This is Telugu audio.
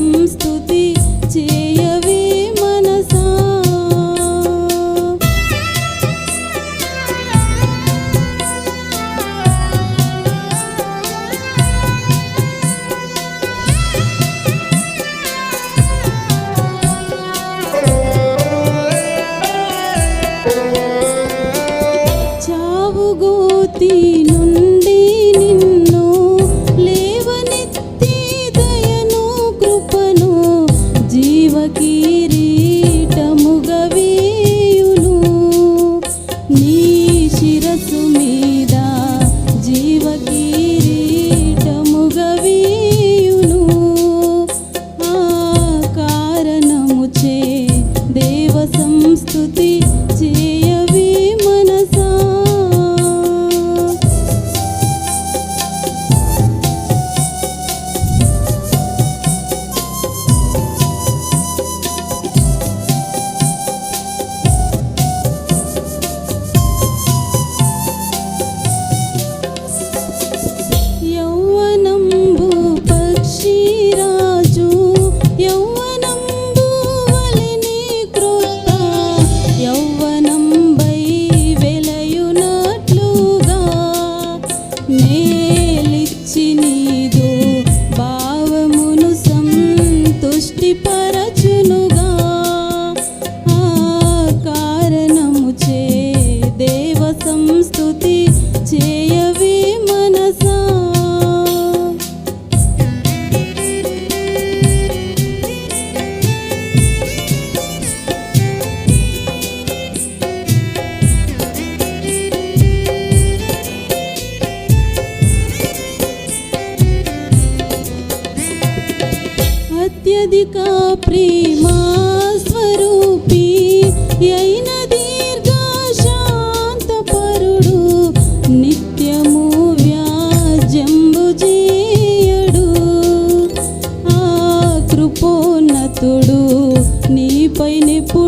स्तुति రాధికా ప్రేమా స్వరూపి అయిన దీర్ఘ శాంత పరుడు నిత్యము వ్యాజంబు చేయడు. ఆ కృపోన్నతుడు నీపై నిపుడు